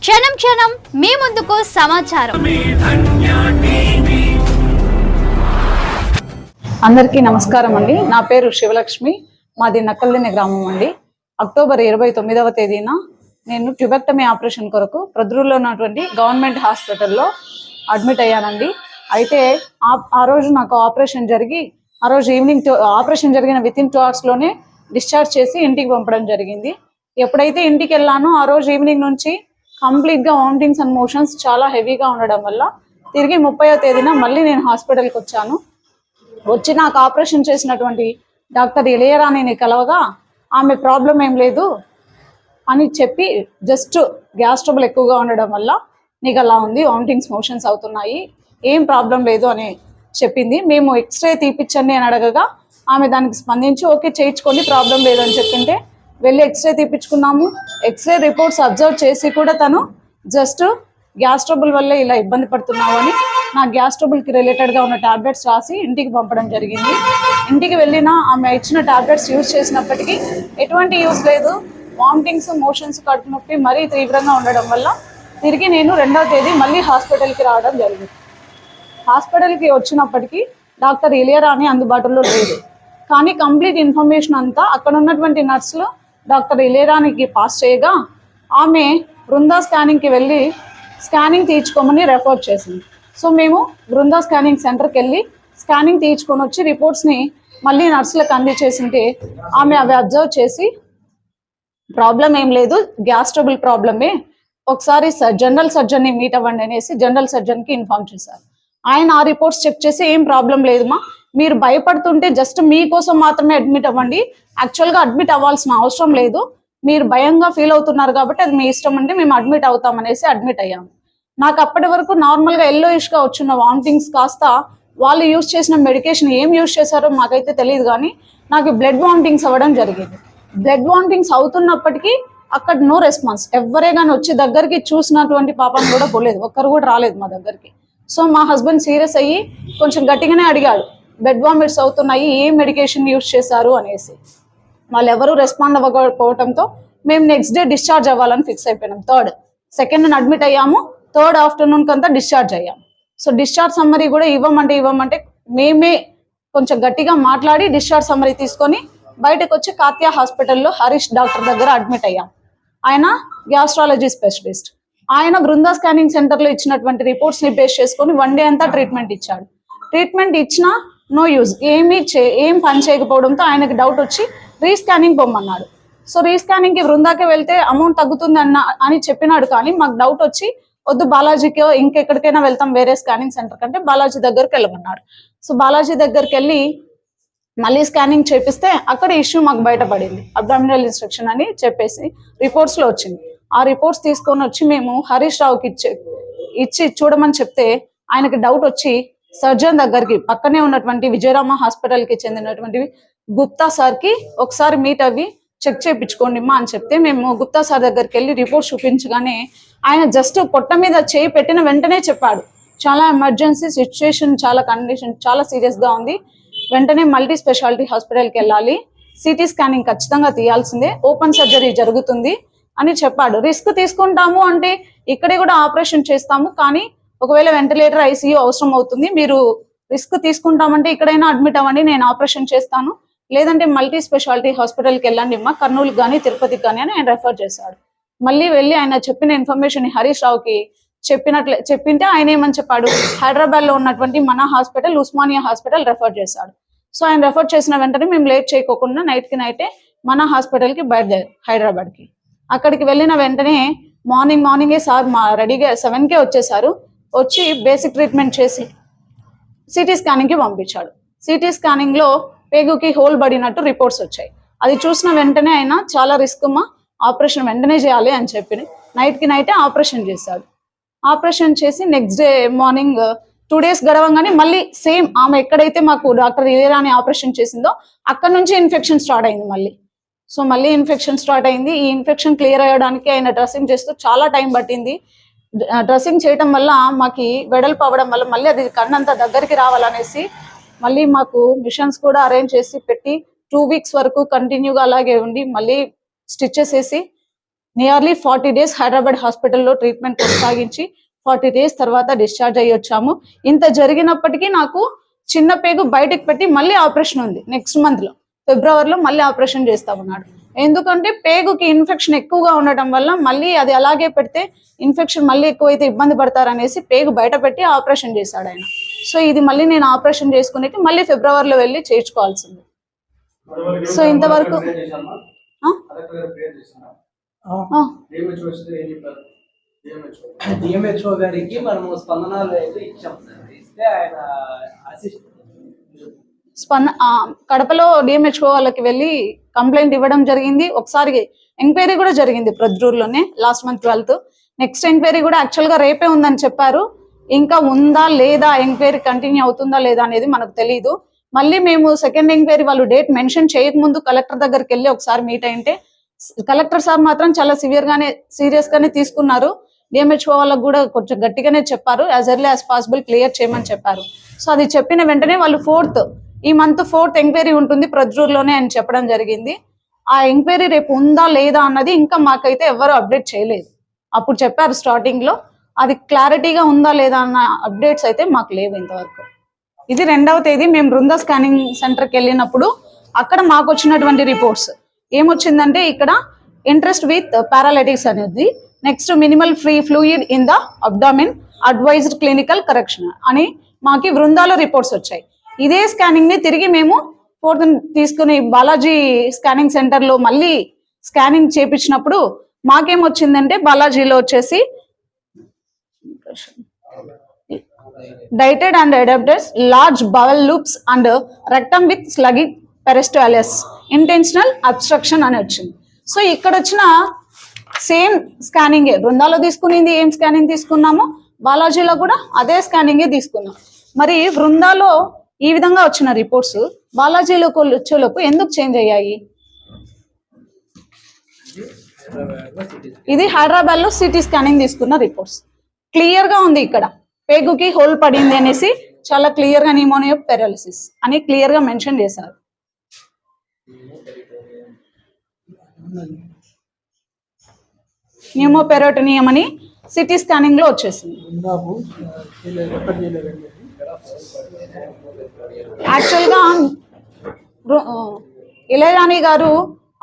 క్షణం క్షణం మీ ముందుకు సమాచారం. అందరికీ నమస్కారం అండి. నా పేరు శివలక్ష్మి. మాది నక్కల్దిని గ్రామం అండి. అక్టోబర్ ఇరవై తొమ్మిదవ తేదీన నేను ట్యూబెక్టమీ ఆపరేషన్ కొరకు ప్రొద్దురులో ఉన్నటువంటి గవర్నమెంట్ హాస్పిటల్లో అడ్మిట్ అయ్యానండి. అయితే ఆ- ఆ రోజు నాకు ఆపరేషన్ జరిగి ఆ రోజు ఈవినింగ్ ఆపరేషన్ జరిగిన విత్ ఇన్ టూ అవర్స్లోనే డిశ్చార్జ్ చేసి ఇంటికి పంపడం జరిగింది. ఎప్పుడైతే ఇంటికి వెళ్ళానో ఆ రోజు ఈవినింగ్ నుంచి కంప్లీట్గా వామిటింగ్స్ అండ్ మోషన్స్ చాలా హెవీగా ఉండడం వల్ల తిరిగి ముప్పైవ తేదీన మళ్ళీ నేను హాస్పిటల్కి వచ్చాను. వచ్చి నాకు ఆపరేషన్ చేసినటువంటి డాక్టర్ ఇళయరాణిని కలవగా ఆమె ప్రాబ్లం ఏం లేదు అని చెప్పి జస్ట్ గ్యాస్ ట్రబుల్ ఎక్కువగా ఉండడం వల్ల నీకు అలా ఉంది వామిటింగ్స్ మోషన్స్ అవుతున్నాయి ఏం ప్రాబ్లం లేదు అని చెప్పింది. మేము ఎక్స్రే తీపిచ్చండి అని అడగగా ఆమె దానికి స్పందించి ఓకే చేయించుకోండి ప్రాబ్లం లేదని చెప్పింటే వెళ్ళి ఎక్స్రే తీపించుకున్నాము ఎక్స్రే రిపోర్ట్స్ అబ్జర్వ్ చేసి కూడా తను జస్ట్ గ్యాస్ ట్రబుల్ వల్లే ఇలా ఇబ్బంది పడుతున్నావు అని నా గ్యాస్ ట్రబుల్కి రిలేటెడ్గా ఉన్న టాబ్లెట్స్ రాసి ఇంటికి పంపడం జరిగింది. ఇంటికి వెళ్ళిన ఆమె ఇచ్చిన టాబ్లెట్స్ యూజ్ చేసినప్పటికీ ఎటువంటి యూజ్ లేదు. వామిటింగ్స్ మోషన్స్ కడుపు నొప్పి మరీ తీవ్రంగా ఉండడం వల్ల తిరిగి నేను రెండవ తేదీ మళ్ళీ హాస్పిటల్కి రావడం జరిగింది. హాస్పిటల్కి వచ్చినప్పటికీ డాక్టర్ ఇలియరా అని అందుబాటులో లేదు. కానీ కంప్లీట్ ఇన్ఫర్మేషన్ అంతా అక్కడ ఉన్నటువంటి నర్సులు డాక్టర్ ఇలేరానికి పాస్ చేయగా ఆమె బృందా స్కానింగ్కి వెళ్ళి స్కానింగ్ తీయించుకోమని రెఫర్ చేసింది. సో మేము బృందా స్కానింగ్ సెంటర్కి వెళ్ళి స్కానింగ్ తీయించుకొని వచ్చి రిపోర్ట్స్ని మళ్ళీ నర్సులకు అందజేసింటే ఆమె అవి అబ్జర్వ్ చేసి ప్రాబ్లం ఏం లేదు గ్యాస్ ట్రబుల్ ప్రాబ్లమే ఒకసారి జనరల్ సర్జన్ని మీట్ అవ్వండి అనేసి జనరల్ సర్జన్కి ఇన్ఫార్మ్ చేశారు. ఆయన ఆ రిపోర్ట్స్ చెక్ చేసి ఏం ప్రాబ్లం లేదుమా మీరు భయపడుతుంటే జస్ట్ మీకోసం మాత్రమే అడ్మిట్ అవ్వండి. యాక్చువల్గా అడ్మిట్ అవ్వాల్సిన అవసరం లేదు. మీరు భయంగా ఫీల్ అవుతున్నారు కాబట్టి అది మీ ఇష్టం అంటే మేము అడ్మిట్ అవుతాం అనేసి అడ్మిట్ అయ్యాము. నాకు అప్పటి వరకు నార్మల్గా ఎల్లోయిష్గా వచ్చిన వామిటింగ్స్ కాస్త వాళ్ళు యూజ్ చేసిన మెడికేషన్ ఏం యూజ్ చేశారో మాకైతే తెలియదు కానీ నాకు బ్లడ్ వామిటింగ్స్ అవ్వడం జరిగింది. బ్లడ్ వామిటింగ్స్ అవుతున్నప్పటికీ అక్కడ నో రెస్పాన్స్ ఎవరే కానీ వచ్చి దగ్గరికి చూసినటువంటి పాపం కూడా పోలేదు. ఒక్కరు కూడా రాలేదు మా దగ్గరికి. సో మా హస్బెండ్ సీరియస్ అయ్యి కొంచెం గట్టిగానే అడిగాడు. బెడ్ వామిట్స్ అవుతున్నాయి ఏ మెడికేషన్ యూజ్ చేశారు అనేసి. వాళ్ళు ఎవరు రెస్పాండ్ అవ్వకపోవడంతో మేము నెక్స్ట్ డే డిశ్చార్జ్ అవ్వాలని ఫిక్స్ అయిపోయినాం. థర్డ్ సెకండ్ అడ్మిట్ అయ్యాము. థర్డ్ ఆఫ్టర్నూన్ కంతా డిశ్చార్జ్ అయ్యాము సో డిశ్చార్జ్ సమ్మరీ కూడా ఇవ్వమంటే ఇవ్వమంటే మేమే కొంచెం గట్టిగా మాట్లాడి డిశ్చార్జ్ సమ్మరీ తీసుకొని బయటకు వచ్చి కాత్యా హాస్పిటల్లో హరీష్ డాక్టర్ దగ్గర అడ్మిట్ అయ్యాం. ఆయన గ్యాస్ట్రాలజీ స్పెషలిస్ట్. ఆయన బృందా స్కానింగ్ సెంటర్లో ఇచ్చినటువంటి రిపోర్ట్స్ని బేస్ చేసుకొని వన్ డే అంతా ట్రీట్మెంట్ ఇచ్చాడు. ట్రీట్మెంట్ ఇచ్చినా నో యూజ్. ఏమీ చే ఏం పని చేయకపోవడంతో ఆయనకి డౌట్ వచ్చి రీస్కానింగ్ పొమ్మన్నాడు. సో రీస్కానింగ్కి బృందాకి వెళ్తే అమౌంట్ తగ్గుతుంది అన్న అని చెప్పినాడు కానీ మాకు డౌట్ వచ్చి వద్దు బాలాజీకి ఇంకెక్కడికైనా వెళ్తాం వేరే స్కానింగ్ సెంటర్ కంటే బాలాజీ దగ్గరికి వెళ్ళమన్నాడు. సో బాలాజీ దగ్గరికి వెళ్ళి మళ్ళీ స్కానింగ్ చేపిస్తే అక్కడ ఇష్యూ మాకు బయటపడింది. అబ్డామినల్ ఇన్స్ట్రక్షన్ అని చెప్పేసి రిపోర్ట్స్లో వచ్చింది. ఆ రిపోర్ట్స్ తీసుకొని వచ్చి మేము హరీష్ రావుకి ఇచ్చి ఇచ్చి చూడమని చెప్తే ఆయనకి డౌట్ వచ్చి సర్జన్ దగ్గరికి పక్కనే ఉన్నటువంటి విజయరామ హాస్పిటల్కి చెందినటువంటి గుప్తా సార్కి ఒకసారి మీట్ అవి చెక్ చేయించుకోండి మా అని చెప్తే మేము గుప్తా సార్ దగ్గరికి వెళ్ళి రిపోర్ట్ చూపించగానే ఆయన జస్ట్ పొట్ట మీద చేయి పెట్టిన వెంటనే చెప్పాడు. చాలా ఎమర్జెన్సీ సిచ్యుయేషన్ చాలా కండిషన్ చాలా సీరియస్గా ఉంది. వెంటనే మల్టీ స్పెషాలిటీ హాస్పిటల్కి వెళ్ళాలి. సిటీ స్కానింగ్ ఖచ్చితంగా తీయాల్సిందే. ఓపెన్ సర్జరీ జరుగుతుంది అని చెప్పాడు. రిస్క్ తీసుకుంటాము అంటే ఇక్కడే కూడా ఆపరేషన్ చేస్తాము. కానీ ఒకవేళ వెంటిలేటర్ ఐసీయూ అవసరం అవుతుంది మీరు రిస్క్ తీసుకుంటామంటే ఇక్కడైనా అడ్మిట్ అవ్వండి నేను ఆపరేషన్ చేస్తాను. లేదంటే మల్టీ స్పెషాలిటీ హాస్పిటల్కి వెళ్ళండి మా కర్నూలుకి కానీ తిరుపతికి కానీ అని ఆయన రెఫర్ చేశాడు. మళ్ళీ వెళ్ళి ఆయన చెప్పిన ఇన్ఫర్మేషన్ హరీష్ రావుకి చెప్పినట్లే చెప్పింటే ఆయన ఏమని చెప్పాడు? హైదరాబాద్లో ఉన్నటువంటి మన హాస్పిటల్ ఉస్మానియా హాస్పిటల్ రెఫర్ చేశాడు. సో ఆయన రెఫర్ చేసిన వెంటనే మేము లేట్ చేయకోకుండా నైట్కి నైటే మన హాస్పిటల్కి బయలుదేరి హైదరాబాద్కి అక్కడికి వెళ్ళిన వెంటనే మార్నింగ్ మార్నింగే సార్ మా రెడీగా సెవెన్ కే వచ్చేసారు వచ్చి బేసిక్ ట్రీట్మెంట్ చేసి సిటీ స్కానింగ్కి పంపించాడు. సిటీ స్కానింగ్లో పేగుకి హోల్ పడినట్టు రిపోర్ట్స్ వచ్చాయి. అది చూసిన వెంటనే ఆయన చాలా రిస్క్ మా ఆపరేషన్ వెంటనే చేయాలి అని చెప్పి నైట్కి నైటే ఆపరేషన్ చేశాడు. ఆపరేషన్ చేసి next day morning two days గడవంగానే మళ్ళీ సేమ్ ఆమె ఎక్కడైతే మాకు డాక్టర్ ఇలేరాని ఆపరేషన్ చేసిందో అక్కడ నుంచి ఇన్ఫెక్షన్ స్టార్ట్ అయింది మళ్ళీ. సో మళ్ళీ ఇన్ఫెక్షన్ స్టార్ట్ అయింది. ఈ ఇన్ఫెక్షన్ క్లియర్ అయ్యడానికి ఆయన డ్రెస్సింగ్ చేస్తూ చాలా టైం పట్టింది. డ్రెస్సింగ్ చేయటం వల్ల మాకి వెడల్పు అవ్వడం వల్ల మళ్ళీ అది కన్నంతా దగ్గరికి రావాలనేసి మళ్ళీ మాకు మిషన్స్ కూడా అరేంజ్ చేసి పెట్టి టూ వీక్స్ వరకు కంటిన్యూగా అలాగే ఉండి మళ్ళీ స్టిచెస్ వేసి నియర్లీ ఫార్టీ డేస్ హైదరాబాద్ హాస్పిటల్లో ట్రీట్మెంట్ కొనసాగించి ఫార్టీ డేస్ తర్వాత డిశ్చార్జ్ అయ్యి వచ్చాము. ఇంత జరిగినప్పటికీ నాకు చిన్న పేగు బయటకు పెట్టి మళ్ళీ ఆపరేషన్ ఉంది. నెక్స్ట్ మంత్లో ఫిబ్రవరిలో మళ్ళీ ఆపరేషన్ చేస్తామన్నాడు. ఎందుకంటే పేగుకి ఇన్ఫెక్షన్ ఎక్కువగా ఉండటం వల్ల మళ్ళీ అది అలాగే పెడితే ఇన్ఫెక్షన్ మళ్ళీ ఎక్కువైతే ఇబ్బంది పడతారనేసి పేగు బయట పెట్టి ఆపరేషన్ చేశాడు ఆయన. సో ఇది మళ్ళీ నేను ఆపరేషన్ చేసుకునేకి మళ్ళీ ఫిబ్రవరిలో వెళ్ళి చేర్చుకోవాల్సింది. సో ఇంతవరకు ఆ? ఆ, డిఎంహెచ్ఓ గారికి మనము స్పందనాలు అయితే ఇచ్చాం. సార్ ఇస్తే ఆయన అసిస్ట్ స్పంద కడపలో డిఎంహెచ్ఓ వాళ్ళకి వెళ్ళి కంప్లైంట్ ఇవ్వడం జరిగింది. ఒకసారి ఎంక్వైరీ కూడా జరిగింది ప్రొద్దుటూరులోనే last month twelfth next enquiry కూడా యాక్చువల్గా రేపే ఉందని చెప్పారు. ఇంకా ఉందా లేదా ఎంక్వైరీ కంటిన్యూ అవుతుందా లేదా అనేది మనకు తెలియదు మళ్ళీ మేము సెకండ్ ఎంక్వైరీ వాళ్ళు డేట్ మెన్షన్ చేయకముందు కలెక్టర్ దగ్గరికి వెళ్ళి ఒకసారి మీట్ అయింటే కలెక్టర్ సార్ మాత్రం చాలా సివియర్ గానే సీరియస్ గానే తీసుకున్నారు. డిఎంహెచ్ఓ వాళ్ళకు కూడా కొంచెం గట్టిగానే చెప్పారు. As early as possible clear చేయమని చెప్పారు. సో అది చెప్పిన వెంటనే వాళ్ళు ఫోర్త్ ఈ మంత్ ఫోర్త్ ఎంక్వైరీ ఉంటుంది ప్రొద్దుటూరులోనే అని చెప్పడం జరిగింది. ఆ ఎంక్వైరీ రేపు ఉందా లేదా అన్నది ఇంకా మాకైతే ఎవరు అప్డేట్ చేయలేదు. అప్పుడు చెప్పారు స్టార్టింగ్లో అది క్లారిటీగా ఉందా లేదా అన్న అప్డేట్స్ అయితే మాకు లేవు ఇంతవరకు. ఇది రెండవ తేదీ మేము బృందా స్కానింగ్ సెంటర్కి వెళ్ళినప్పుడు అక్కడ మాకు వచ్చినటువంటి రిపోర్ట్స్ ఏమొచ్చిందంటే ఇక్కడ ఇంట్రెస్ట్ విత్ పారాలైటిక్స్ అనేది next minimal free fluid in the abdomen advised clinical correction అని మాకి బృందాలో రిపోర్ట్స్ వచ్చాయి. ఇదే స్కానింగ్ని తిరిగి మేము ఫోర్త్ తీసుకుని బాలాజీ స్కానింగ్ సెంటర్లో మళ్ళీ స్కానింగ్ చేపించినప్పుడు మాకేమొచ్చిందంటే బాలాజీలో వచ్చేసి డైటెడ్ and adapters large bowel loops and rectum with sluggish peristalsis intentional obstruction అని వచ్చింది. సో ఇక్కడ వచ్చిన సేమ్ స్కానింగ్ బృందాలో తీసుకునింది ఏం స్కానింగ్ తీసుకున్నామో? బాలాజీలో కూడా అదే స్కానింగే తీసుకున్నాం. మరి బృందాలో ఈ విధంగా వచ్చిన రిపోర్ట్స్ బాలాజీలోకి వచ్చేలోపు ఎందుకు చేంజ్ అయ్యాయి? ఇది హైదరాబాద్లో సిటీ స్కానింగ్ తీసుకున్న రిపోర్ట్స్ క్లియర్గా ఉంది ఇక్కడ. పేగుకి హోల్ పడింది అనేసి చాలా క్లియర్గా నిమోనియో పెరాలిసిస్ అని క్లియర్గా మెన్షన్ చేశారు. న్యూమోపెరోటనియం అని సిటీ స్కానింగ్లో వచ్చేసింది. యాక్చువల్గా ఇళయరాణి గారు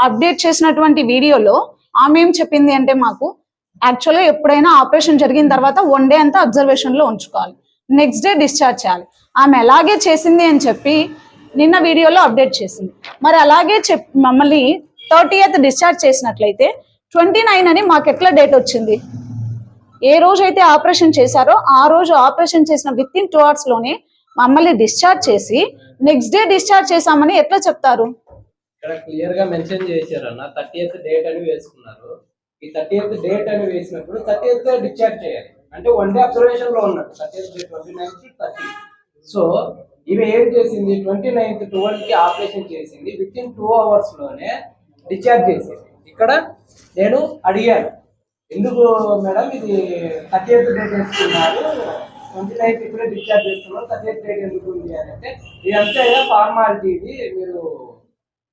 అప్డేట్ చేసినటువంటి వీడియోలో ఆమె ఏం చెప్పింది అంటే మాకు యాక్చువల్గా ఎప్పుడైనా ఆపరేషన్ జరిగిన తర్వాత వన్ డే అంతా అబ్జర్వేషన్లో ఉంచుకోవాలి. నెక్స్ట్ డే డిశ్చార్జ్ చేయాలి. ఆమె అలాగే చేసింది అని చెప్పి నిన్న వీడియోలో అప్డేట్ చేసింది. మరి అలాగే చెప్ మమ్మల్ని థర్టీ డిశ్చార్జ్ చేసినట్లయితే ట్వంటీ నైన్ అని మాకు ఎట్లా డేట్ వచ్చింది? ఏ రోజు అయితే ఆపరేషన్ చేశారో ఆ రోజు ఆపరేషన్ చేసిన విత్ ఇన్ టూ అవర్స్లోనే మమ్మల్ని డిశ్చార్జ్ చేసి నెక్స్ట్ డే డిశ్చార్జ్ చేశామని ఎట్లా చెప్తారు? క్లియర్గా మెన్షన్ చేశారు అన్న థర్టీ డేట్ అని వేసుకున్నారు. ఈ థర్టీ ఎయిత్ డేట్ అని వేసినప్పుడు థర్టీ ఎయిత్ డిశ్చార్జ్ చేయాలి. అంటే వన్ డే అబ్జర్వేషన్లో ఉన్నట్టు thirty twenty ninth thirty so ఇవి ఏం చేసింది? ట్వంటీ నైన్త్ ట్వెల్వ్కి ఆపరేషన్ చేసింది. విత్ ఇన్ టూ అవర్స్లోనే డిశ్చార్జ్ చేసింది. ఇక్కడ నేను అడిగాను ఎందుకు మేడం ఇది థర్టీ ఎయిత్ డేట్ వేసుకున్నారు? ట్వంటీ నైన్త్ ఇప్పుడే డిశ్చార్జ్ చేస్తున్నారు థర్టీ ఎయిత్ డేట్ ఎందుకు ఉంది అని అంటే ఇదంతా ఫార్మాలిటీ ఇది మీరు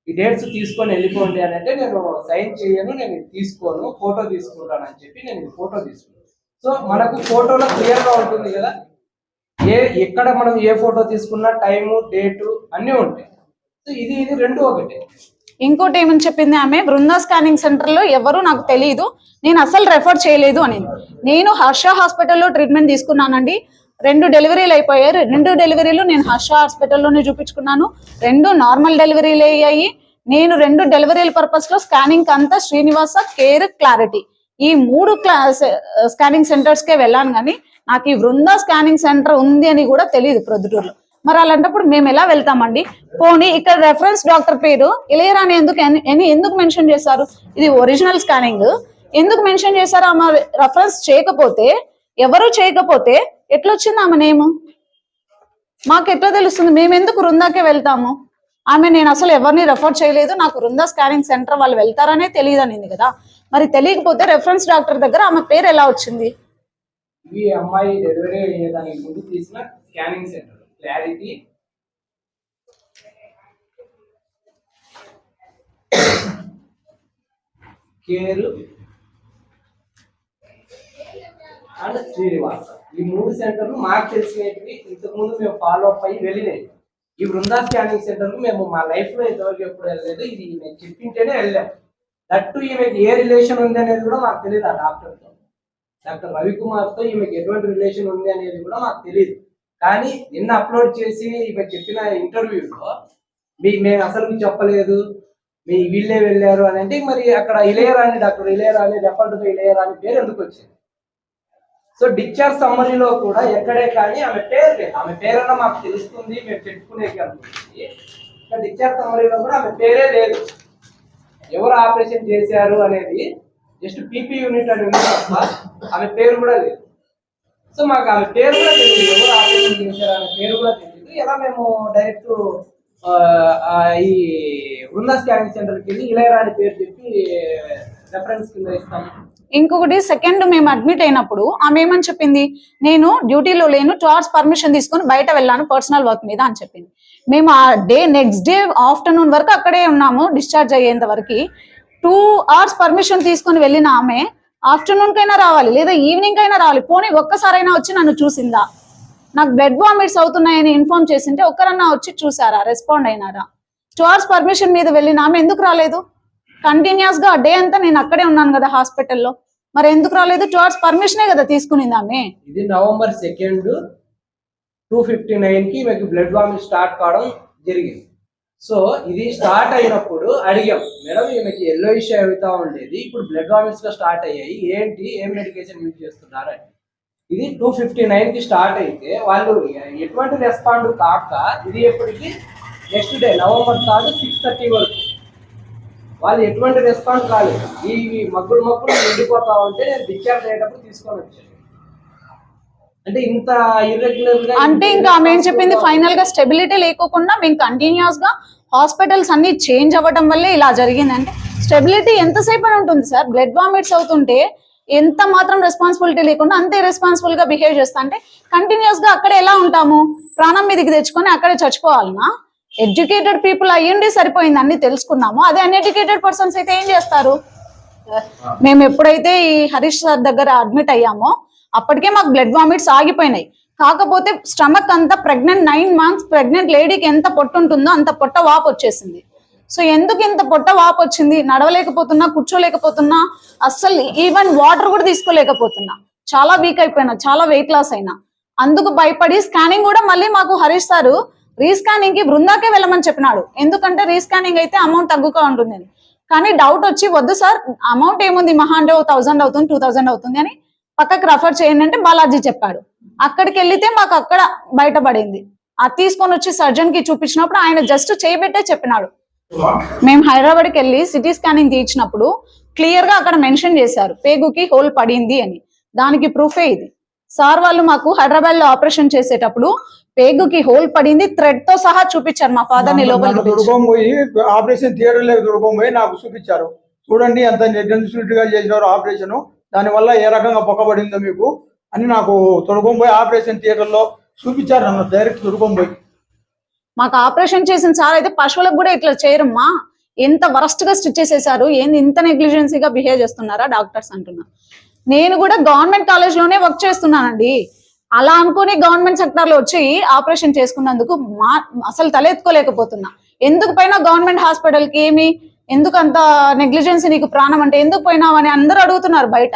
ఈ డేట్స్ తీసుకొని వెళ్ళిపోండి అని అంటే నేను సైన్ చేయను నేను తీసుకోను ఫోటో తీసుకుంటాను అని చెప్పి నేను ఇది ఫోటో తీసుకున్నాను సో మనకు ఫోటోలో క్లియర్గా ఉంటుంది కదా ఏ ఎక్కడ మనం ఏ ఫోటో తీసుకున్నా టైము డేటు అన్నీ ఉంటాయి. సో ఇది ఇది రెండు ఒకటే. ఇంకోటి ఏమని చెప్పింది ఆమె? బృందా స్కానింగ్ సెంటర్లో ఎవరు నాకు తెలియదు నేను అసలు రెఫర్ చేయలేదు అని నేను హర్ష హాస్పిటల్లో ట్రీట్మెంట్ తీసుకున్నానండి. రెండు డెలివరీలు అయిపోయాయి. రెండు డెలివరీలు నేను హర్ష హాస్పిటల్లోనే చూపించుకున్నాను. రెండు నార్మల్ డెలివరీలు అయ్యాయి. నేను రెండు డెలివరీల పర్పస్లో స్కానింగ్ అంతా శ్రీనివాస కేర్ క్లారిటీ ఈ మూడు క్లాస్ స్కానింగ్ సెంటర్స్ కే వెళ్ళాను కానీ నాకు ఈ బృందా స్కానింగ్ సెంటర్ ఉంది అని కూడా తెలియదు ప్రొద్దుటూరులో. మరి అలాంటప్పుడు మేము ఎలా వెళ్తామండి? పోనీ ఇక్కడ రెఫరెన్స్ డాక్టర్ పేరు ఇళయరాని ఎందుకు ఎన్- ఎన్ని- ఎందుకు మెన్షన్ చేశారు? ఇది ఒరిజినల్ స్కానింగ్ ఎందుకు మెన్షన్ చేశారు? ఆమె రెఫరెన్స్ చేయకపోతే ఎవరు చేయకపోతే ఎట్లొచ్చింది ఆమె నేమ్ మాకు ఎట్లా తెలుస్తుంది? మేము ఎందుకు వృందాకే వెళ్తాము? ఆమె నేను అసలు ఎవరిని రెఫర్ చేయలేదు. నాకు వృందా స్కానింగ్ సెంటర్ వాళ్ళు వెళ్తారనే తెలియదు అనింది కదా. మరి తెలియకపోతే రెఫరెన్స్ డాక్టర్ దగ్గర ఆమె పేరు ఎలా వచ్చింది? ఈ అమ్మాయి డెలివరీ అయ్యేదానికి ముందు తీసిన scanning centre clarity care and Srinivasa ఈ మూడు సెంటర్లు మాకు తెలిసినవి ఇంతకు ముందు మేము ఫాలో అప్ అయ్యి వెళ్ళినాయి. ఈ బృందా స్కానింగ్ సెంటర్ మేము మా లైఫ్లో ఇంతవరకు ఎప్పుడు వెళ్ళలేదు. ఇది మేము చెప్పింటేనే వెళ్ళాం. దట్టు ఈమెకి ఏ రిలేషన్ ఉంది అనేది కూడా మాకు తెలియదు ఆ డాక్టర్తో. డాక్టర్ రవికుమార్తో ఈమెకి ఎటువంటి రిలేషన్ ఉంది అనేది కూడా మాకు తెలియదు. కానీ నిన్న అప్లోడ్ చేసి ఈమె చెప్పిన ఇంటర్వ్యూలో మీ మేము అసలు చెప్పలేదు మీ వీళ్ళే వెళ్ళారు అని అంటే మరి అక్కడ ఇళయరాని డాక్టర్ ఇళయరాని రెఫర్డ్ ఇళయరాని పేరు ఎందుకు వచ్చింది? సో డిశ్చార్జ్ సమ్మరీలో కూడా ఎక్కడే కానీ ఆమె పేరు లేదు. ఆమె పేరన్నా మాకు తెలుస్తుంది మేము చెప్పుకునే అనుకుంటుంది ఇంకా డిశ్చార్జ్ సమ్మరీలో కూడా ఆమె పేరే లేదు. ఎవరు ఆపరేషన్ చేశారు అనేది జస్ట్ పీపీ యూనిట్ అని ఉంది తప్ప ఆమె పేరు కూడా లేదు. సో మాకు ఆమె పేరు కూడా తెలియదు. ఎవరు ఆపరేషన్ చేశారు అనే పేరు కూడా తెలియదు. ఎలా మేము డైరెక్ట్ ఈ బృందా స్కానింగ్ సెంటర్కి వెళ్ళి ఇళయరాణి పేరు చెప్పి రెఫరెన్స్ కింద ఇస్తాం. ఇంకొకటి సెకండ్ మేము అడ్మిట్ అయినప్పుడు ఆమె ఏమని చెప్పింది? నేను డ్యూటీలో లేను టూ అవర్స్ పర్మిషన్ తీసుకొని బయట వెళ్ళాను పర్సనల్ వర్క్ మీద అని చెప్పింది. మేము ఆ డే నెక్స్ట్ డే ఆఫ్టర్నూన్ వరకు అక్కడే ఉన్నాము డిశ్చార్జ్ అయ్యేంత వరకు. టూ అవర్స్ పర్మిషన్ తీసుకొని వెళ్ళిన ఆమె ఆఫ్టర్నూన్ కైనా రావాలి లేదా ఈవినింగ్ కైనా రావాలి. పోనీ ఒక్కసారైనా వచ్చి నన్ను చూసిందా? నాకు బెడ్ వామిట్స్ అవుతున్నాయని ఇన్ఫార్మ్ చేసింటే ఒక్కరన్నా వచ్చి చూసారా రెస్పాండ్ అయినారా? టూ అవర్స్ పర్మిషన్ మీద వెళ్ళిన ఆమె ఎందుకు రాలేదు? కంటిన్యూస్గా డే అంతా నేను అక్కడే ఉన్నాను కదా హాస్పిటల్లో. మరి ఎందుకు రాలేదు? టూ అవర్స్ పర్మిషనే కదా తీసుకునింది ఆమె. ఇది నవంబర్ సెకండ్ టూ ఫిఫ్టీ నైన్కి మీకు బ్లడ్ వామిట్ స్టార్ట్ కావడం జరిగింది. సో ఇది స్టార్ట్ అయినప్పుడు అడిగాం మేడం ఈమెకి ఎల్లో ఇష్యూ అవుతా ఉండేది ఇప్పుడు బ్లడ్ వామిట్స్గా స్టార్ట్ అయ్యాయి ఏంటి ఏం మెడికేషన్ యూజ్ చేస్తున్నారు? అని. ఇది టూ ఫిఫ్టీ నైన్కి స్టార్ట్ అయితే వాళ్ళు ఎటువంటి రెస్పాండ్ కాక ఇది ఎప్పటికి next day November third six thirty వరకు. వాళ్ళు ఎటువంటి రెస్పాండ్ కాలేదు. ఈ మగ్గులు మగ్గులు ఎండిపోతా ఉంటే నేను డిశ్చార్జ్ అయ్యేటప్పుడు తీసుకొని వచ్చాను అంటే ఇంత ఇర్రెగ్యులర్గా అంటే ఇంకా ఆమె ఏం చెప్పింది? ఫైనల్గా స్టెబిలిటీ లేకోకుండా మేము కంటిన్యూస్గా హాస్పిటల్స్ అన్ని చేంజ్ అవ్వడం వల్లే ఇలా జరిగిందంటే స్టెబిలిటీ ఎంతసేపు అని ఉంటుంది సార్? బ్లడ్ వామిట్స్ అవుతుంటే ఎంత మాత్రం రెస్పాన్సిబిలిటీ లేకుండా అంతే రెస్పాన్సిబుల్గా బిహేవ్ చేస్తా. అంటే కంటిన్యూస్గా అక్కడ ఎలా ఉంటాము? ప్రాణం మీదకి తెచ్చుకొని అక్కడే చచ్చిపోవాలనా? ఎడ్యుకేటెడ్ పీపుల్ అయ్యుండి సరిపోయింది అన్ని తెలుసుకున్నాము. అదే అన్ఎడ్యుకేటెడ్ పర్సన్స్ అయితే ఏం చేస్తారు? మేము ఎప్పుడైతే ఈ హరీష్ సార్ దగ్గర అడ్మిట్ అయ్యామో అప్పటికే మాకు బ్లడ్ వామిట్స్ ఆగిపోయినాయి. కాకపోతే స్టమక్ అంతా ప్రెగ్నెంట్ నైన్ మంత్స్ ప్రెగ్నెంట్ లేడీకి ఎంత పొట్టు ఉంటుందో అంత పొట్ట వాపు వచ్చేసింది. సో ఎందుకు ఇంత పొట్ట వాపు వచ్చింది? నడవలేకపోతున్నా కూర్చోలేకపోతున్నా అస్సలు ఈవెన్ వాటర్ కూడా తీసుకోలేకపోతున్నా. చాలా వీక్ అయిపోయినా చాలా వెయిట్ లాస్ అయినా. అందుకు భయపడి స్కానింగ్ కూడా మళ్ళీ మాకు హరీష్ సారు రీస్కానింగ్కి బృందాకే వెళ్ళమని చెప్పినాడు. ఎందుకంటే రీస్కానింగ్ అయితే అమౌంట్ తగ్గుగా ఉంటుంది కానీ డౌట్ వచ్చి వద్దు సార్ అమౌంట్ ఏముంది? మహా అంటే ఓ థౌసండ్ అవుతుంది టూ థౌసండ్ అవుతుంది అని పక్కకి రెఫర్ చేయండి అంటే బాలాజీ చెప్పాడు. అక్కడికి వెళ్తే మాకు అక్కడ బయటపడింది. అది తీసుకొని వచ్చి సర్జన్కి చూపించినప్పుడు ఆయన జస్ట్ చేయబెట్టే చెప్పినాడు. మేము హైదరాబాద్కి వెళ్ళి సిటీ స్కానింగ్ తీయించినప్పుడు క్లియర్గా అక్కడ మెన్షన్ చేశారు. పేగుకి హోల్ పడింది అని. దానికి ప్రూఫే ఇది. సార్ వాళ్ళు మాకు హైదరాబాద్లో ఆపరేషన్ చేసేటప్పుడు పేగుకి హోల్ పడింది థ్రెడ్తో సహా చూపించారు మా ఫాదర్ని లోపలికి పిలిచి. దుర్గం పోయి ఆపరేషన్ థియేటర్లో దుర్గం పోయి నాకు చూపించారు. చూడండి ఎంత నెగ్లిజిబిలిటీ గా చేసినారు ఆపరేషన్ దానివల్ల ఏ రకంగా పొక్కబడిందో మీకు అని నాకు తొడుగొంపోయి ఆపరేషన్ థియేటర్లో చూపించారు నన్ను డైరెక్ట్ దుర్గం మాకు ఆపరేషన్ చేసిన సార్ అయితే పశువులకు కూడా ఇట్లా చేయరమ్మా. ఎంత వరస్ట్గా స్టిచ్ చేసేసారు ఏంది ఇంత నెగ్లిజెన్సీగా బిహేవ్ చేస్తున్నారా డాక్టర్స్ అంటున్నా నేను కూడా గవర్నమెంట్ కాలేజ్లోనే వర్క్ చేస్తున్నానండి. అలా అనుకుని గవర్నమెంట్ సెక్టర్లో వచ్చి ఆపరేషన్ చేసుకున్నందుకు మా అసలు తలెత్తుకోలేకపోతున్నా. ఎందుకు పైన గవర్నమెంట్ హాస్పిటల్కి ఏమి ఎందుకు అంత నెగ్లిజెన్సీ నీకు ప్రాణం అంటే ఎందుకు పోయినావు అని అందరూ అడుగుతున్నారు బయట.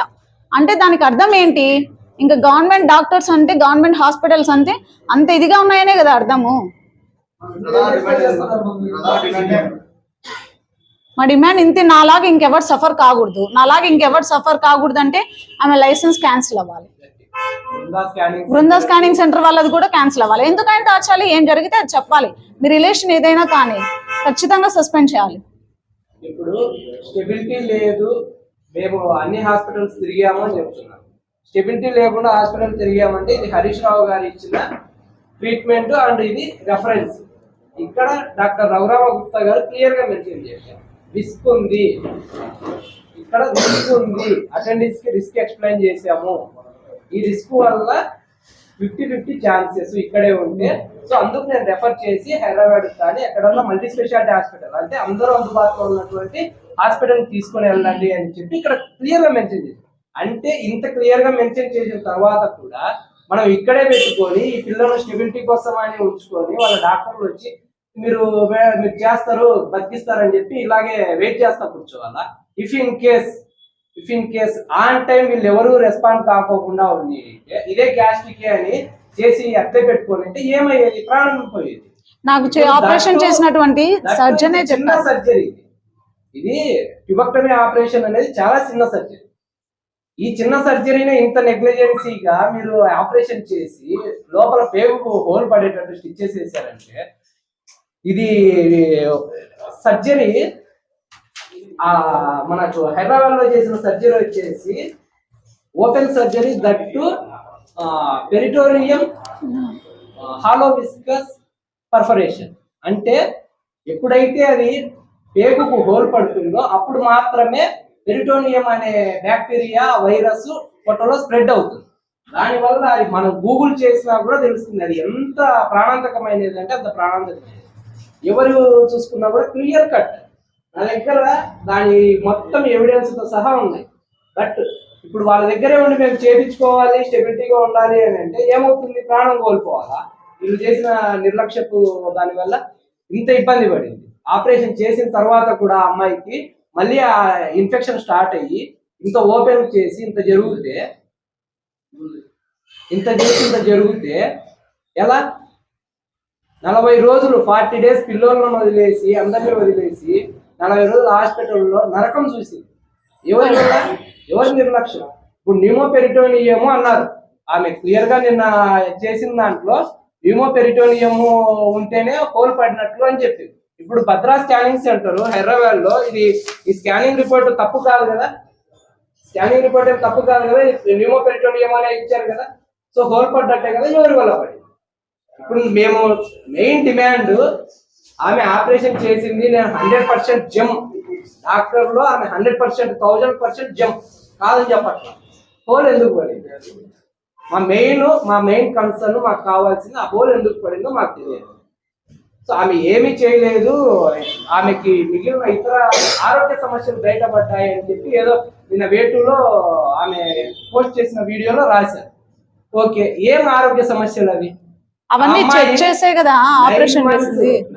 అంటే దానికి అర్థం ఏంటి? ఇంకా గవర్నమెంట్ డాక్టర్స్ అంటే గవర్నమెంట్ హాస్పిటల్స్ అంటే అంత ఇదిగా ఉన్నాయనే కదా అర్థము. మా డిమాండ్ ఇంతే నాలాగా ఇంకెవరు సఫర్ కాకూడదు. నాలాగా ఇంకెవరు సఫర్ కాకూడదు అంటే ఆమె లైసెన్స్ క్యాన్సిల్ అవ్వాలి. Brinda scanning Brinda scanning center వాళ్ళది కూడా క్యాన్సిల్ అవ్వాలి. ఎందుకంటే దాచాలి ఏం జరిగితే అది చెప్పాలి. మీ రిలేషన్ ఏదైనా కానీ ఖచ్చితంగా సస్పెండ్ చేయాలి. ఇప్పుడు స్టెబిలిటీ లేదు. మేము అన్ని హాస్పిటల్స్ తిరిగాము అని చెప్తున్నాం స్టెబిలిటీ లేకుండా హాస్పిటల్ తిరిగామంటే ఇది హరీష్ రావు గారు ఇచ్చిన ట్రీట్మెంట్ అండ్ ఇది రెఫరెన్స్ ఇక్కడ డాక్టర్ రఘురామ గుప్తా గారు క్లియర్గా మెన్షన్ చేశారు. రిస్క్ ఉంది. ఇక్కడ రిస్క్ ఉంది. అటెండెన్స్కి రిస్క్ ఎక్స్ప్లెయిన్ చేసాము ఈ రిస్క్ వల్ల ఫిఫ్టీ ఫిఫ్టీ ఛాన్సెస్ ఇక్కడే ఉంటే సో అందుకు నేను రెఫర్ చేసి హైదరాబాద్ కానీ ఎక్కడన్నా మల్టీ స్పెషాలిటీ హాస్పిటల్ అంటే అందరూ అందుబాటులో ఉన్నటువంటి హాస్పిటల్ తీసుకొని వెళ్ళండి అని చెప్పి ఇక్కడ క్లియర్గా మెన్షన్ చేశారు. అంటే ఇంత క్లియర్గా మెన్షన్ చేసిన తర్వాత కూడా మనం ఇక్కడే పెట్టుకొని ఈ పిల్లలు స్టెబిలిటీ కోసం అని ఉంచుకొని వాళ్ళ డాక్టర్లు వచ్చి మీరు మీరు చేస్తారు బతికిస్తారని చెప్పి ఇలాగే వెయిట్ చేస్తా కూర్చోవాలా? If in case if in case on time వీళ్ళు ఎవరు రెస్పాండ్ కాకోకుండా ఉంది ఇదే గ్యాస్ట్రిక్ అని చేసి అట్లే పెట్టుకొని అంటే ఏమయ్యేది? ప్రాణం పోయేది. నాకు ఆపరేషన్ చేసినటువంటి సర్జనే చిన్న సర్జరీ ఇది ట్యూబక్టమీ ఆపరేషన్ అనేది చాలా చిన్న సర్జరీ ఈ చిన్న సర్జరీని ఇంత నెగ్లిజెన్సీగా మీరు ఆపరేషన్ చేసి లోపల పేగుకు హోల్ పడేటట్టు స్టిచ్చెస్ వేసారంటే ఇది సర్జరీ ఆ మనకు హైదరాబాద్లో చేసిన సర్జరీ వచ్చేసి open surgery that peritoneum hollow viscus perforation. అంటే ఎప్పుడైతే అది పేగుకు హోల్ పడుతుందో అప్పుడు మాత్రమే పెరిటోనియం అనే బ్యాక్టీరియా వైరస్ పొట్టలో స్ప్రెడ్ అవుతుంది. దానివల్ల అది మనం గూగుల్ చేసినా కూడా తెలుస్తుంది అది ఎంత ప్రాణాంతకమైనది అంటే అంత ప్రాణాంతకమైనది. ఎవరు చూసుకున్నా కూడా క్లియర్ కట్. నా దగ్గర దాని మొత్తం ఎవిడెన్స్తో సహా ఉన్నాయి. బట్ ఇప్పుడు వాళ్ళ దగ్గరే ఉండి మేము చేపించుకోవాలి స్టెబిలిటీగా ఉండాలి అని అంటే ఏమవుతుంది? ప్రాణం కోల్పోవాలా? వీళ్ళు చేసిన నిర్లక్ష్యపు దాని వల్ల ఇంత ఇబ్బంది పడింది. ఆపరేషన్ చేసిన తర్వాత కూడా అమ్మాయికి మళ్ళీ ఆ ఇన్ఫెక్షన్ స్టార్ట్ అయ్యి ఇంత ఓపెన్ చేసి ఇంత జరిగితే ఇంత చేసి ఇంత జరిగితే ఎలా? నలభై రోజులు ఫార్టీ డేస్ పిల్లోళ్ళను వదిలేసి అందరినీ వదిలేసి నలభై రోజులు హాస్పిటల్లో నరకం చూసింది. ఎవరి వల్ల ఎవరి నిర్లక్ష్యం? ఇప్పుడు న్యూమోపెరిటోనియము అన్నారు. ఆమె క్లియర్గా నిన్న చేసిన దాంట్లో న్యూమోపెరిటోనియము ఉంటేనే హోల్ పడినట్లు అని చెప్పింది. ఇప్పుడు భద్రా స్కానింగ్ సెంటర్ హైదరాబాద్లో ఇది ఈ స్కానింగ్ రిపోర్ట్ తప్పు కాదు కదా? స్కానింగ్ రిపోర్ట్ ఏం తప్పు కాదు కదా? న్యూమోపెరిటోనియం అనే ఇచ్చారు కదా? సో హోల్ పడ్డట్టే కదా ఎవరి వల్ల పడి ఇప్పుడు మేము మెయిన్ డిమాండ్ ఆమె ఆపరేషన్ చేసింది నేను హండ్రెడ్ పర్సెంట్ జమ్ డాక్టర్లో ఆమె హండ్రెడ్ పర్సెంట్ థౌజండ్ పర్సెంట్ జమ్ కాదని చెప్పట్లా. హోల్ ఎందుకు పడింది? మా మెయిన్ మా మెయిన్ కన్సర్న్ మాకు కావాల్సింది ఆ హోల్ ఎందుకు పడిందో మాకు తెలియదు. సో ఆమె ఏమీ చేయలేదు ఆమెకి మిగిలిన ఇతర ఆరోగ్య సమస్యలు బయటపడ్డాయి అని చెప్పి ఏదో నిన్న వేటులో ఆమె పోస్ట్ చేసిన వీడియోలో రాశారు. ఓకే ఏం ఆరోగ్య సమస్యలు అవి? అవన్నీ చెక్ చేసే కదా operation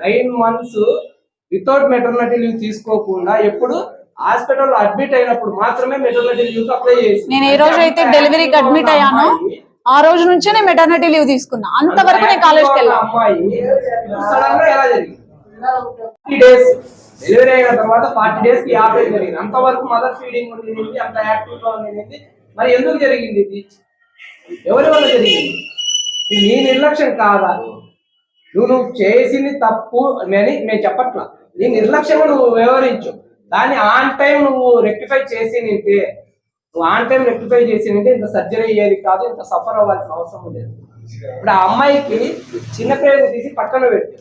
nine months without maternity leave తీసుకోకుండా ఎప్పుడు హాస్పిటల్ అడ్మిట్ అయినప్పుడు మాత్రమే మెటర్నిటీ లీవ్ అప్లై చేసి నేను ఏ రోజు అయితే డెలివరీకి అడ్మిట్ అయ్యానో. ఆ రోజు నుంచే నేను మెటర్నిటీ లీవ్ తీసుకున్నా అంతవరకు నేను కాలేజ్కి వెళ్ళాను. అమ్మాయి సడన్గా ఎలా జరిగింది? ఫార్టీ డేస్ డెలివరీ అయిన తర్వాత ఫార్టీ డేస్కి ఆపరేషన్ జరిగింది. అంతవరకు మదర్ ఫీడింగ్ ఉండింది అంత యాక్టివ్గా ఉండింది మరి ఎందుకు జరిగింది ఇది? ఎవరి వల్ల జరిగింది? ఇది నీ నిర్లక్ష్యం కాదా? నువ్వు నువ్వు చేసింది తప్పు అని మేము చెప్పట్లా. నీ నిర్లక్ష్యంగా నువ్వు వ్యవహరించు. దాన్ని ఆన్ టైం నువ్వు రెక్టిఫై చేసి నింటే నువ్వు ఆన్ టైం రెక్టిఫై చేసి నింటే ఇంత సర్జరీ అయ్యేది కాదు ఇంత సఫర్ అవ్వాల్సిన అవసరం లేదు. ఇప్పుడు ఆ అమ్మాయికి చిన్న పేరు తీసి పక్కన పెట్టి.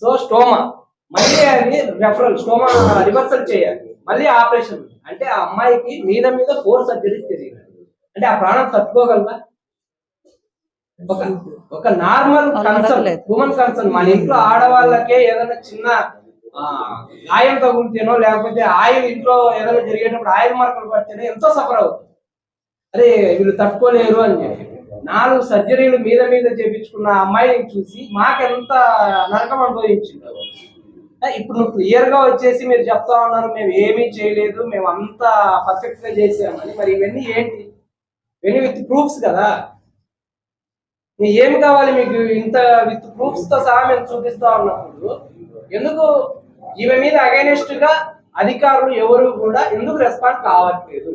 So stoma. మళ్ళీ అది రెఫరల్ స్టోమా రివర్సల్ చేయాలి. మళ్ళీ ఆపరేషన్. అంటే ఆ అమ్మాయికి మీద మీద ఫోర్ సర్జరీస్ జరిగింది అంటే ఆ ప్రాణం తట్టుకోగలదా? ఒక ఒక నార్మల్ కన్సర్న్. హ్యూమన్ కన్సర్న్ మన ఇంట్లో ఆడవాళ్ళకే ఏదైనా చిన్న గాయం తగులుతేనో లేకపోతే ఆయిల్ ఇంట్లో ఏదైనా జరిగేటప్పుడు ఆయిల్ మార్కులు పడితేనే ఎంతో సఫర్ అవుతుంది అరే వీళ్ళు తట్టుకోలేరు అని చెప్పి. నాలుగు సర్జరీలు మీద మీద చేపించుకున్న అమ్మాయిని చూసి మాకెంత నరకం అనుభవించింది. ఇప్పుడు నువ్వు క్లియర్గా వచ్చేసి మీరు చెప్తా ఉన్నారు మేము ఏమీ చేయలేదు మేము అంతా పర్ఫెక్ట్గా చేసామని. మరి ఇవన్నీ ఏంటి? ఇవన్నీ విత్ ప్రూఫ్స్ కదా. ఏం కావాలి మీకు? ఇంత విత్ ప్రూఫ్స్తో సహా మేము చూపిస్తా ఉన్నప్పుడు ఎందుకు ఈమె మీద అగైనెస్ట్గా అధికారులు ఎవరు కూడా ఎందుకు రెస్పాండ్ కావట్లేదు?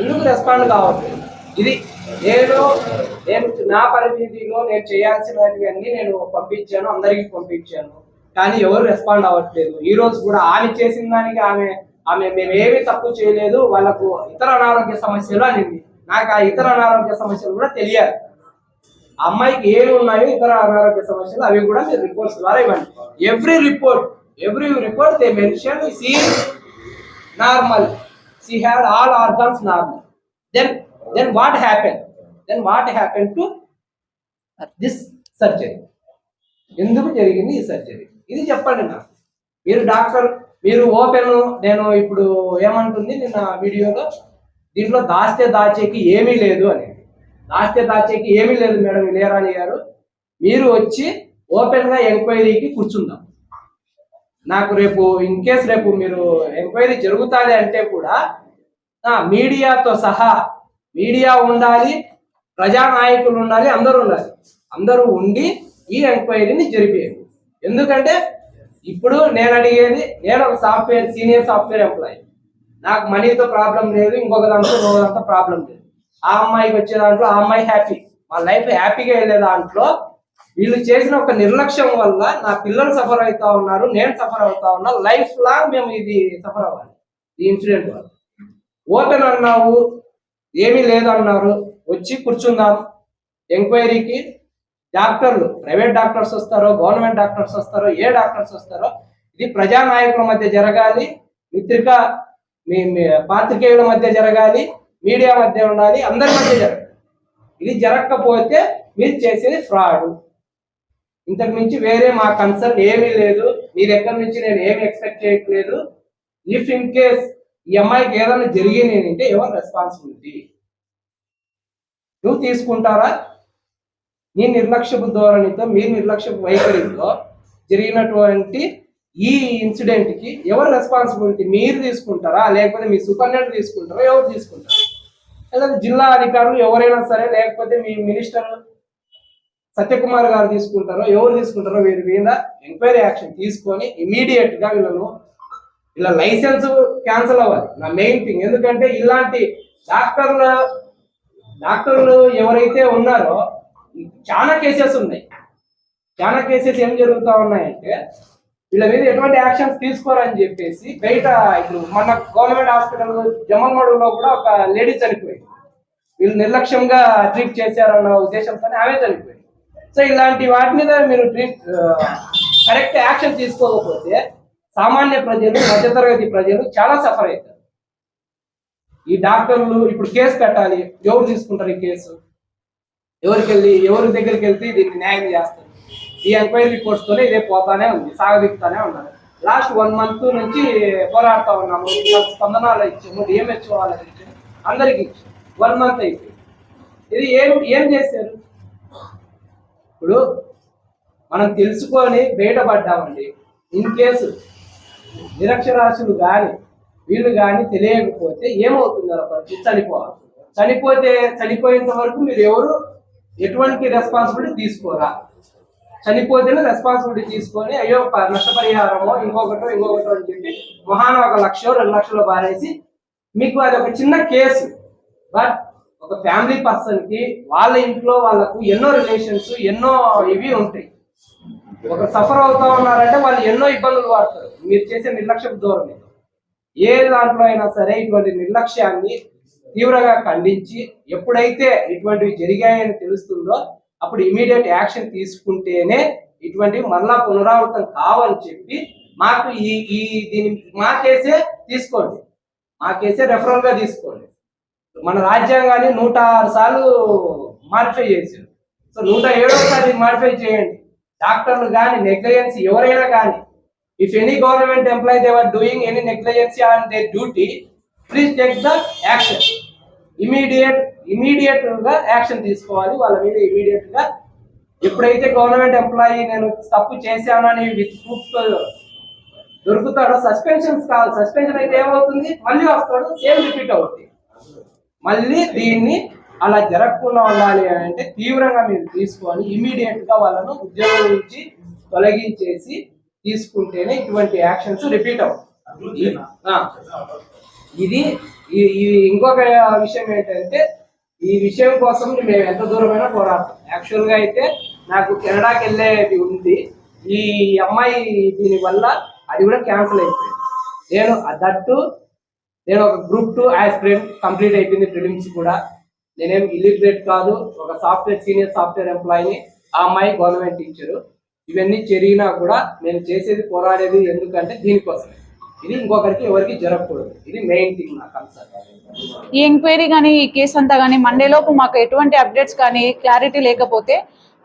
ఎందుకు రెస్పాండ్ కావట్లేదు? ఇది నేను నేను నా పరిధిలో నేను చేయాల్సినవి అన్నీ నేను పంపించాను అందరికి పంపించాను. కానీ ఎవరు రెస్పాండ్ అవ్వట్లేదు. ఈ రోజు కూడా ఆమె చేసిన దానికి ఆమె ఆమె మేమేమి తప్పు చేయలేదు. వాళ్ళకు ఇతర అనారోగ్య సమస్యలు అనింది. నాకు ఆ ఇతర అనారోగ్య సమస్యలు కూడా తెలియాలి. అమ్మాయికి ఏవి ఉన్నాయో ఇతర అనారోగ్య సమస్యలు అవి కూడా మీరు రిపోర్ట్స్ ద్వారా ఇవ్వండి. Every report every report they mention see normal see had all organs normal then then what happen then what happen to this surgery ఎందుకు జరిగింది ఈ సర్జరీ ఇది చెప్పండి నాకు. మీరు డాక్టర్ మీరు ఓపెన్ నేను ఇప్పుడు ఏమంటుంది నిన్న వీడియోలో? దీంట్లో దాస్తే దాచేకి ఏమీ లేదు అని. దాస్తే దాచేకి ఏమీ లేదు మేడం ఇళయరాణి గారు. మీరు వచ్చి ఓపెన్గా ఎంక్వైరీకి కూర్చుందాం. నాకు రేపు ఇన్ కేస్ రేపు మీరు ఎంక్వైరీ జరుగుతుంది అంటే కూడా మీడియాతో సహా మీడియా ఉండాలి ప్రజానాయకులు ఉండాలి అందరూ ఉండాలి. అందరూ ఉండి ఈ ఎంక్వైరీని జరిపేయండి. ఎందుకంటే ఇప్పుడు నేను అడిగేది నేను ఒక సాఫ్ట్వేర్ సీనియర్ సాఫ్ట్వేర్ ఎంప్లాయీ. నాకు మనీతో ప్రాబ్లం లేదు ఇంకొక దాంట్లో ఇంకొక దాంట్లో ప్రాబ్లం లేదు. ఆ అమ్మాయికి వచ్చే దాంట్లో ఆ అమ్మాయి హ్యాపీ మా లైఫ్ హ్యాపీగా వెళ్ళే దాంట్లో వీళ్ళు చేసిన ఒక నిర్లక్ష్యం వల్ల నా పిల్లలు సఫర్ అవుతా ఉన్నారు నేను సఫర్ అవుతా ఉన్నా లైఫ్ లాంగ్ మేము ఇది సఫర్ అవ్వాలి. ఈ ఇన్సిడెంట్ వల్ల. ఓపెన్ అన్నావు ఏమీ లేదన్నారు వచ్చి కూర్చుందాం. ఎంక్వైరీకి డాక్టర్లు ప్రైవేట్ డాక్టర్స్ వస్తారో గవర్నమెంట్ డాక్టర్స్ వస్తారో ఏ డాక్టర్స్ వస్తారో ఇది ప్రజానాయకుల మధ్య జరగాలి. మిత్రిక మీ పాత్రికేయుల మధ్య జరగాలి మీడియా మధ్య ఉండాలి అందరి మధ్య జరగాలి. ఇది జరగకపోతే మీరు చేసేది ఫ్రాడ్. ఇంతకు మించి వేరే మా కన్సర్న్ ఏమీ లేదు. మీ దగ్గర నుంచి నేను ఏమి ఎక్స్పెక్ట్ చేయట్లేదు. ఇఫ్ ఇన్ కేస్ ఈ అమ్మాయికి ఏదైనా జరిగింది అంటే ఎవరు రెస్పాన్సిబిలిటీ నువ్వు తీసుకుంటారా నీ నిర్లక్ష్యపు ధోరణితో మీ నిర్లక్ష్యపు వైఖరితో జరిగినటువంటి ఈ ఇన్సిడెంట్కి ఎవరు రెస్పాన్సిబిలిటీ మీరు తీసుకుంటారా? లేకపోతే మీ సూపరింటెండెంట్ తీసుకుంటారా? ఎవరు తీసుకుంటారా? లేదా జిల్లా అధికారులు ఎవరైనా సరే లేకపోతే మీ మినిస్టర్ సత్యకుమార్ గారు తీసుకుంటారో ఎవరు తీసుకుంటారో వీరి మీద ఎంక్వైరీ యాక్షన్ తీసుకొని ఇమీడియట్గా వీళ్ళను ఇలా లైసెన్స్ క్యాన్సిల్ అవ్వాలి. నా మెయిన్ థింగ్. ఎందుకంటే ఇలాంటి డాక్టర్ల డాక్టర్లు ఎవరైతే ఉన్నారో చాలా కేసెస్ ఉన్నాయి. చాలా కేసెస్ ఏం జరుగుతూ ఉన్నాయంటే వీళ్ళ మీద ఎటువంటి యాక్షన్స్ తీసుకోరని చెప్పేసి బయట ఇప్పుడు మన గవర్నమెంట్ హాస్పిటల్ జమ్మల్మడులో కూడా ఒక లేడీ చనిపోయింది. వీళ్ళు నిర్లక్ష్యంగా ట్రీట్ చేశారన్న ఉద్దేశంతో ఆమె చనిపోయింది. సో ఇలాంటి వాటి మీద మీరు ట్రీట్ కరెక్ట్ యాక్షన్ తీసుకోకపోతే సామాన్య ప్రజలు మధ్యతరగతి ప్రజలు చాలా సఫర్ అవుతారు. ఈ డాక్టర్లు ఇప్పుడు కేసు పెట్టాలి ఎవరు తీసుకుంటారు ఈ కేసు? ఎవరికి వెళ్ళి ఎవరి దగ్గరికి వెళ్తే దీన్ని న్యాయం చేస్తారు? ఈ ఎంక్వైరీ రిపోర్ట్స్ తోనే ఇదే పోతానే ఉంది సాగదీపుతానే ఉన్నారు లాస్ట్ వన్ మంత్ నుంచి పోరాడుతా ఉన్నాము. స్పందనాలు ఇచ్చాము డిఎంహెచ్ఓ వాళ్ళకి ఇచ్చాము అందరికి ఇచ్చాము. వన్ మంత్ అయిపోయింది. ఇది ఏం ఏం చేశారు? ఇప్పుడు మనం తెలుసుకొని బయటపడ్డామండి. ఇన్ కేసు నిరక్షరాస్యులు కానీ వీళ్ళు కానీ తెలియకపోతే ఏమవుతుంది పరిస్థితి చనిపోవాలి చనిపోతే చనిపోయేంత వరకు మీరు ఎవరు? ఎటువంటి రెస్పాన్సిబిలిటీ తీసుకోరా? చనిపోతేనే రెస్పాన్సిబిలిటీ తీసుకొని అయ్యో నష్టపరిహారమో ఇంకొకటో ఇంకొకటో అని చెప్పి మొహాన ఒక లక్ష రెండు లక్షలు బారేసి మీకు అది ఒక చిన్న కేసు. బట్ ఒక ఫ్యామిలీ పర్సన్కి వాళ్ళ ఇంట్లో వాళ్ళకు ఎన్నో రిలేషన్స్ ఎన్నో ఇవి ఉంటాయి. ఒక సఫర్ అవుతా ఉన్నారంటే వాళ్ళు ఎన్నో ఇబ్బందులు పడతారు. మీరు చేసే నిర్లక్ష్య ధోరణి. ఏ దాంట్లో అయినా సరే ఇటువంటి నిర్లక్ష్యాన్ని తీవ్రంగా ఖండించి ఎప్పుడైతే ఇటువంటివి జరిగాయని తెలుస్తుందో అప్పుడు ఇమీడియట్ యాక్షన్ తీసుకుంటేనే ఇటువంటివి మరలా పునరావృతం కావని చెప్పి మాకు ఈ ఈ దీని మా కేసే తీసుకోండి. మా కేసే రెఫరల్గా తీసుకోండి. మన రాజ్యాంగాన్ని నూట ఆరు సార్లు మాడిఫై చేశారు. సో నూట ఏడోసారి మాడిఫై చేయండి. డాక్టర్లు కానీ నెగ్లిజెన్స్ ఎవరైనా కానీ if any government employee they're doing any negligence on there duty please take the action immediate ఇమీడియట్గా యాక్షన్ తీసుకోవాలి. వాళ్ళ మీద ఇమీడియట్గా ఎప్పుడైతే గవర్నమెంట్ ఎంప్లాయీ నేను తప్పు చేశానని విత్ ప్రూఫ్ దొరుకుతాడో సస్పెన్షన్స్ కావాలి. సస్పెన్షన్ అయితే ఏమవుతుంది? మళ్ళీ వస్తాడు సేమ్ రిపీట్ అవుతుంది మళ్ళీ దీన్ని అలా జరగకుండా ఉండాలి అని అంటే తీవ్రంగా మీరు తీసుకొని ఇమీడియట్గా వాళ్ళను ఉద్యోగం నుంచి తొలగించేసి తీసుకుంటేనే ఇటువంటి యాక్షన్స్ రిపీట్ అవుతాయి. ఆ. ఇది ఈ- ఇంకొక విషయం ఏంటంటే ఈ విషయం కోసం మేము ఎంత దూరమైనా పోరాడతాం. యాక్చువల్గా అయితే నాకు కెనడాకి వెళ్ళేది ఉంది. ఈ అమ్మాయి దీని వల్ల అది కూడా క్యాన్సిల్ అయిపోయింది. నేను దట్టు నేను ఒక గ్రూప్ టూ యాస్పిరెంట్ కంప్లీట్ అయిపోయింది ప్రిలిమ్స్ కూడా. నేనేం ఇలిటరేట్ కాదు ఒక సాఫ్ట్వేర్ సీనియర్ సాఫ్ట్వేర్ ఎంప్లాయీని ఆ అమ్మాయి గవర్నమెంట్ టీచరు ఇవన్నీ జరిగినా కూడా నేను చేసేది పోరాడేది ఎందుకంటే దీనికోసమే. ఇది ఇంకొకరికి ఎవరికి జరగకూడదు. ఇది మెయిన్ థింగ్ నా కన్సర్న్ ఈ ఎంక్వైరీ కానీ ఈ కేసు అంతా కానీ మండే లోపు మాకు ఎటువంటి అప్డేట్స్ కానీ క్లారిటీ లేకపోతే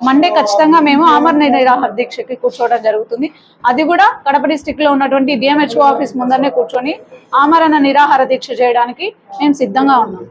మండే ఖచ్చితంగా మేము ఆమరణ నిరాహార దీక్షకి కూర్చోవడం జరుగుతుంది. అది కూడా కడప డిస్టిక్లో ఉన్నటువంటి డిఎంహెచ్ఓ ఆఫీస్ ముందరనే కూర్చొని ఆమరణ నిరాహార దీక్ష చేయడానికి మేము సిద్ధంగా ఉన్నాం.